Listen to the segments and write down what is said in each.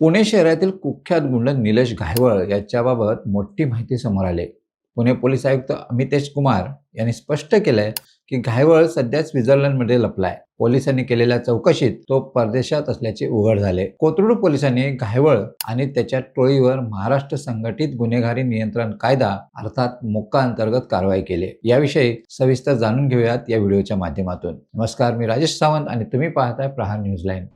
पुणे शहरातील कुख्यात गुंड निलेश घायवळ याच्याबाबत मोठी माहिती समोर आली. पुणे पोलीस आयुक्त अमितेश कुमार यांनी स्पष्ट केलंय की घायवळ सध्या स्वित्झर्लंडमध्ये लपलाय. पोलिसांनी केलेल्या चौकशीत तो परदेशात असल्याचे उघड झाले. कोथरूड पोलिसांनी घायवळ आणि त्याच्या टोळीवर महाराष्ट्र संघटित गुन्हेगारी नियंत्रण कायदा अर्थात मोक्का अंतर्गत कारवाई केली. याविषयी सविस्तर जाणून घेऊयात या व्हिडिओच्या माध्यमातून. नमस्कार मी राजेश सावंत आणि तुम्ही पाहताय प्रहार न्यूज लाईन.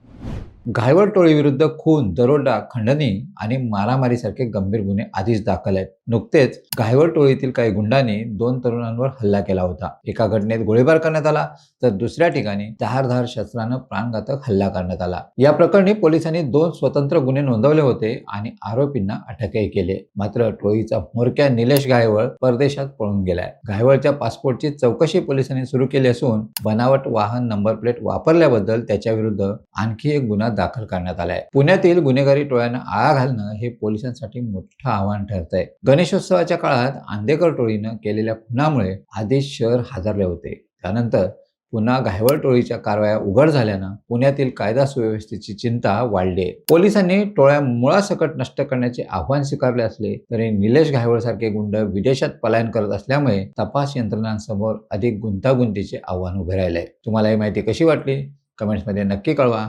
घायवळ टोळीविरुद्ध खून दरोडा खंडणी आणि मारामारीसारखे गंभीर गुन्हे आधीच दाखल आहेत. नुकतेच घायवळ टोळीतील काही गुंडांनी दोन तरुणांवर हल्ला केला होता. एका घटनेत गोळीबार करण्यात आला तर दुसऱ्या ठिकाणी धारधार शस्त्रानं प्राणघातक हल्ला करण्यात आला. या प्रकरणी पोलिसांनी दोन स्वतंत्र गुन्हे नोंदवले होते आणि आरोपींना अटकही केले. मात्र टोळीचा म्होरक्या निलेश घायवळ परदेशात पळून गेलाय. घायवळच्या पासपोर्टची चौकशी पोलिसांनी सुरू केली असून बनावट वाहन नंबर प्लेट वापरल्याबद्दल त्याच्या विरुद्ध आणखी एक गुन्हा दाखल करण्यात आलाय. पुण्यातील गुन्हेगारी टोळ्यांना आळा घालणं हे पोलिसांसाठी मोठं आव्हान ठरत आहे गणेशोत्सवाच्या काळात आंदेकर टोळीनं केलेल्या खुनामुळे आधीच शहर हादरले होते. त्यानंतर पुन्हा घायवळ टोळीच्या कारवाया उघड झाल्यानं पुण्यातील कायदा सुव्यवस्थेची चिंता वाढली. आहे पोलिसांनी टोळ्या मुळासकट नष्ट करण्याचे आव्हान स्वीकारले असले तरी निलेश घायवळ सारखे गुंड विदेशात पलायन करत असल्यामुळे तपास यंत्रणांसमोर अधिक गुंतागुंतीचे आव्हान उभे राहिले. तुम्हाला ही माहिती कशी वाटली? कमेंट्समध्ये नक्की कळवा.